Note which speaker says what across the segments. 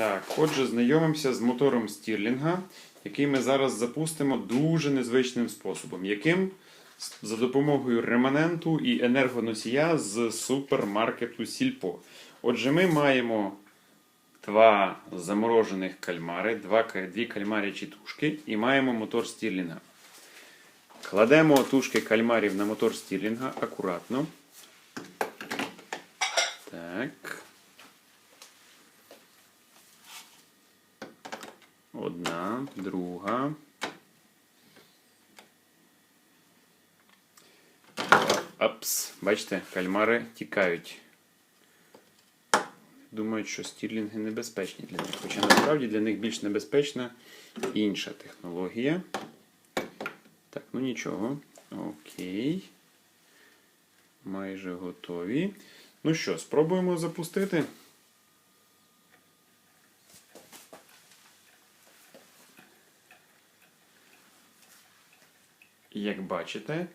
Speaker 1: Так, отже, знайомимося з мотором Стірлінга, який ми зараз запустимо дуже незвичним способом, яким за допомогою реманенту і енергоносія з супермаркету Сільпо. Отже, ми маємо два заморожених кальмари, дві кальмарячі тушки і маємо мотор Стірлінга. Кладемо тушки кальмарів на мотор Стірлінга акуратно. Так. Одна, друга. Апс. Бачите, кальмари тікають. Думають, що стірлінги небезпечні для них. Хоча насправді для них більш небезпечна інша технологія. Так, ну нічого. Окей. Майже готові. Ну що, спробуємо запустити. Як бачите,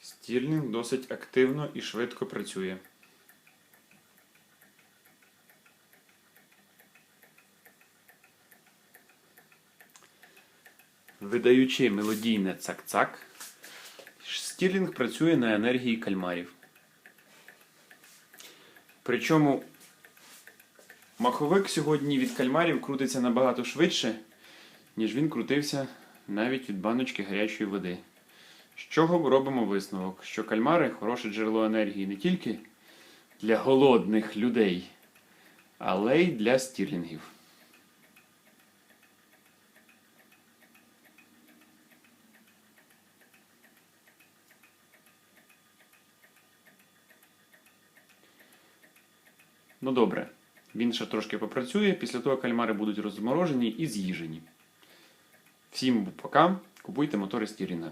Speaker 1: стірлінг досить активно і швидко працює. Видаючи мелодійне цак-цак, стірлінг працює на енергії кальмарів. Причому маховик сьогодні від кальмарів крутиться набагато швидше, ніж він крутився навіть від баночки гарячої води. З чого робимо висновок, що кальмари хороше джерело енергії не тільки для голодних людей, але й для стірлінгів. Ну добре, він ще трошки попрацює, після того кальмари будуть розморожені і з'їжені. Всім пока, купуйте мотори Стірінга.